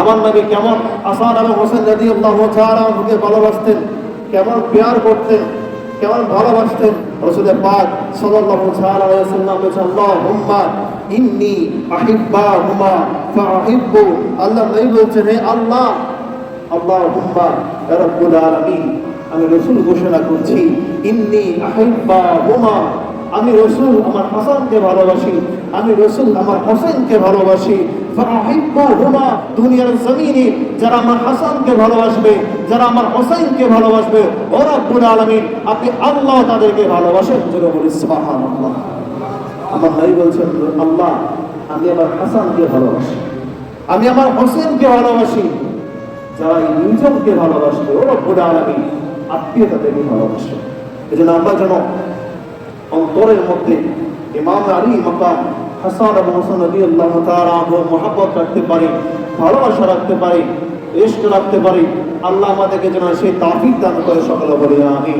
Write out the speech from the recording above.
আমার নবী কেমন আসান এবং হোসেন রাজি আল্লাহ তাআলাকে ভালোবাসতেন, কেমন পেয়ার করতেন, কেমন ভালোবাসতেন, রসুলের পাক সাল্লাল্লাহু আলাইহি সাল্লাম বলেছেন, আল্লাহুম্মা ইন্নী আহিব্বাহুমা ফাআহিব্বু আল্লাহ নবী বলছেন, হে আল্লাহ, আল্লাহুম্মা রাব্বুল আলামিন। আমি রসুল ঘোষণা করছি, ইন্নি আহিব্বাহুমা আমি রসুল আমার হাসানকে ভালোবাসি, আমি রসুল আমার হোসেনকে ভালোবাসি। জমিনে, যারা আমার হাসানকে ভালোবাসবে, যারা আমার হোসেনকে ভালোবাসবে, ও রব্বুল আলামিন, আপনি তাদেরকে ভালোবাসেন আমি আমার হাসানকে ভালোবাসি, আমি আমার হোসেনকে ভালোবাসি। যারা এই দুইজনকে ভালোবাসবে, ও রব্বুল আলামিন আত্মীয়তা থেকে ভালোবাসে এই জন্য আমরা যেন অন্তরের মধ্যে ইমাম আলী মাকাম হাসান এবং হোসেন আলী আল্লাহ তাআলা মহাব্বত রাখতে পারে, ভালোবাসা রাখতে পারে ইষ্ট রাখতে পারে। আল্লাহ আমাদেরকে যেন সেই তাফিক দান করে সকলে বলে আমি